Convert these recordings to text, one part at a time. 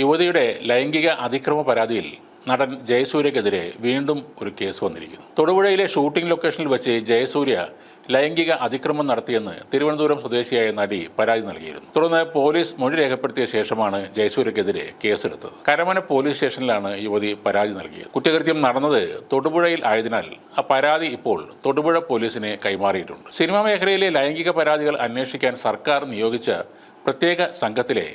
യുവതിയുടെ ലൈംഗിക അതിക്രമ പരാതിയിൽ നടൻ ജയസൂര്യക്കെതിരെ വീണ്ടും ഒരു കേസ് വന്നിരിക്കുന്നു. തൊടുപുഴയിലെ ഷൂട്ടിംഗ് ലൊക്കേഷനിൽ വെച്ച് ജയസൂര്യ ലൈംഗിക അതിക്രമം നടത്തിയെന്ന് തിരുവനന്തപുരം സ്വദേശിയായ നടി പരാതി നൽകിയിരുന്നു. തുടർന്ന് പോലീസ് മൊഴി രേഖപ്പെടുത്തിയ ശേഷമാണ് ജയസൂര്യക്കെതിരെ കേസെടുത്തത്. കരമന പോലീസ് സ്റ്റേഷനിലാണ് യുവതി പരാതി നൽകിയത്. കുറ്റകൃത്യം നടന്നത് തൊടുപുഴയിൽ ആയതിനാൽ ആ പരാതി ഇപ്പോൾ തൊടുപുഴ പോലീസിനെ കൈമാറിയിട്ടുണ്ട്. സിനിമാ മേഖലയിലെ ലൈംഗിക പരാതികൾ അന്വേഷിക്കാൻ സർക്കാർ നിയോഗിച്ച പ്രത്യേക സംഘത്തിലെ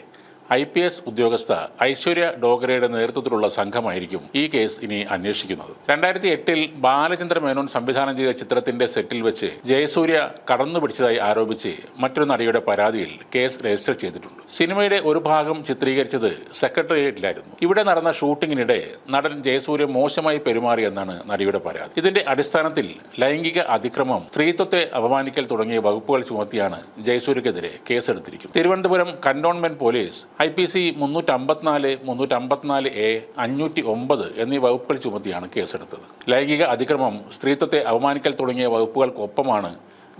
ഐ പി എസ് ഉദ്യോഗസ്ഥ ഐശ്വര്യ ഡോഗരയുടെ നേതൃത്വത്തിലുള്ള സംഘമായിരിക്കും ഈ കേസ് ഇനി അന്വേഷിക്കുന്നത്. രണ്ടായിരത്തി എട്ടിൽ ബാലചന്ദ്ര മേനോൻ സംവിധാനം ചെയ്ത ചിത്രത്തിന്റെ സെറ്റിൽ വെച്ച് ജയസൂര്യ കടന്നു പിടിച്ചതായി ആരോപിച്ച് മറ്റൊരു നടിയുടെ പരാതിയിൽ കേസ് രജിസ്റ്റർ ചെയ്തിട്ടുണ്ട്. സിനിമയുടെ ഒരു ഭാഗം ചിത്രീകരിച്ചത് സെക്രട്ടേറിയറ്റിലായിരുന്നു. ഇവിടെ നടന്ന ഷൂട്ടിങ്ങിനിടെ നടൻ ജയസൂര്യ മോശമായി പെരുമാറിയെന്നാണ് നടിയുടെ പരാതി. ഇതിന്റെ അടിസ്ഥാനത്തിൽ ലൈംഗിക അതിക്രമം സ്ത്രീത്വത്തെ അപമാനിക്കൽ തുടങ്ങിയ വകുപ്പുകൾ ചുമത്തിയാണ് ജയസൂര്യക്കെതിരെ കേസെടുത്തിരിക്കുന്നത്. Thiruvananthapuram cantonment police I P C മുന്നൂറ്റി അമ്പത്തിനാല് മുന്നൂറ്റി അമ്പത്തിനാല് എ അഞ്ഞൂറ്റി ഒമ്പത് എന്നീ വകുപ്പുകൾ ചുമത്തിയാണ് കേസെടുത്തത്. ലൈംഗിക അതിക്രമം സ്ത്രീത്വത്തെ അപമാനിക്കൽ തുടങ്ങിയ വകുപ്പുകൾക്കൊപ്പമാണ്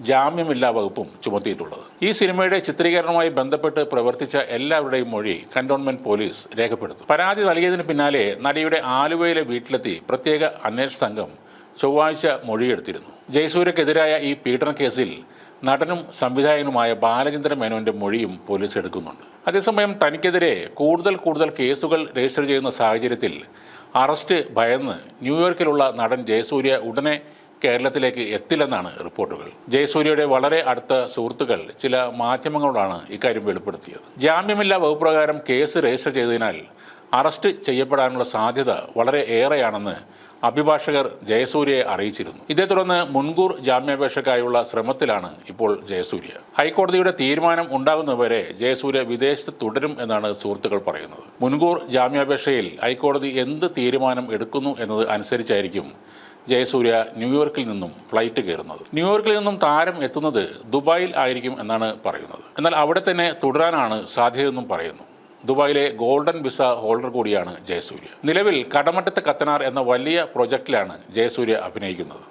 ജാമ്യമില്ലാ വകുപ്പും ചുമത്തിയിട്ടുള്ളത്. ഈ സിനിമയുടെ ചിത്രീകരണവുമായി ബന്ധപ്പെട്ട് പ്രവർത്തിച്ച എല്ലാവരുടെയും മൊഴി കന്റോൺമെന്റ് പോലീസ് രേഖപ്പെടുത്തും. പരാതി നൽകിയതിന് പിന്നാലെ നടിയുടെ ആലുവയിലെ വീട്ടിലെത്തി പ്രത്യേക അന്വേഷണ സംഘം ചൊവ്വാഴ്ച മൊഴിയെടുത്തിരുന്നു. ജയസൂര്യക്കെതിരായ ഈ പീഡന കേസിൽ നടനും സംവിധായകനുമായ ബാലചന്ദ്ര മേനോന്റെ മൊഴിയും പോലീസ് എടുക്കുന്നുണ്ട്. അതേസമയം തനിക്കെതിരെ കൂടുതൽ കൂടുതൽ കേസുകൾ രജിസ്റ്റർ ചെയ്യുന്ന സാഹചര്യത്തിൽ അറസ്റ്റ് ഭയന്ന് ന്യൂയോർക്കിലുള്ള നടൻ ജയസൂര്യ ഉടനെ കേരളത്തിലേക്ക് എത്തില്ലെന്നാണ് റിപ്പോർട്ടുകൾ. ജയസൂര്യയുടെ വളരെ അടുത്ത സുഹൃത്തുക്കൾ ചില മാധ്യമങ്ങളോടാണ് ഇക്കാര്യം വെളിപ്പെടുത്തിയത്. ജാമ്യമില്ലാ വകുപ്പ് പ്രകാരം കേസ് രജിസ്റ്റർ ചെയ്തതിനാൽ അറസ്റ്റ് ചെയ്യപ്പെടാനുള്ള സാധ്യത വളരെ ഏറെയാണെന്ന് അഭിഭാഷകർ ജയസൂര്യയെ അറിയിച്ചിരുന്നു. ഇതേ തുടർന്ന് മുൻകൂർ ജാമ്യാപേക്ഷയ്ക്കായുള്ള ശ്രമത്തിലാണ് ഇപ്പോൾ ജയസൂര്യ. ഹൈക്കോടതിയുടെ തീരുമാനം ഉണ്ടാകുന്നവരെ ജയസൂര്യ വിദേശത്ത് തുടരും എന്നാണ് സുഹൃത്തുക്കൾ പറയുന്നത്. മുൻകൂർ ജാമ്യാപേക്ഷയിൽ ഹൈക്കോടതി എന്ത് തീരുമാനം എടുക്കുന്നു എന്നത് അനുസരിച്ചായിരിക്കും ജയസൂര്യ ന്യൂയോർക്കിൽ നിന്നും ഫ്ലൈറ്റ് കയറുന്നത്. ന്യൂയോർക്കിൽ നിന്നും താരം എത്തുന്നത് ദുബായിൽ ആയിരിക്കും എന്നാണ് പറയുന്നത്. എന്നാൽ അവിടെ തന്നെ തുടരാനാണ് സാധ്യതയെന്നും പറയുന്നു. ദുബായിലെ ഗോൾഡൻ വിസ ഹോൾഡർ കൂടിയാണ് ജയസൂര്യ. നിലവിൽ കടമറ്റത്ത് കത്തനാർ എന്ന വലിയ പ്രൊജക്റ്റിലാണ് ജയസൂര്യ അഭിനയിക്കുന്നത്.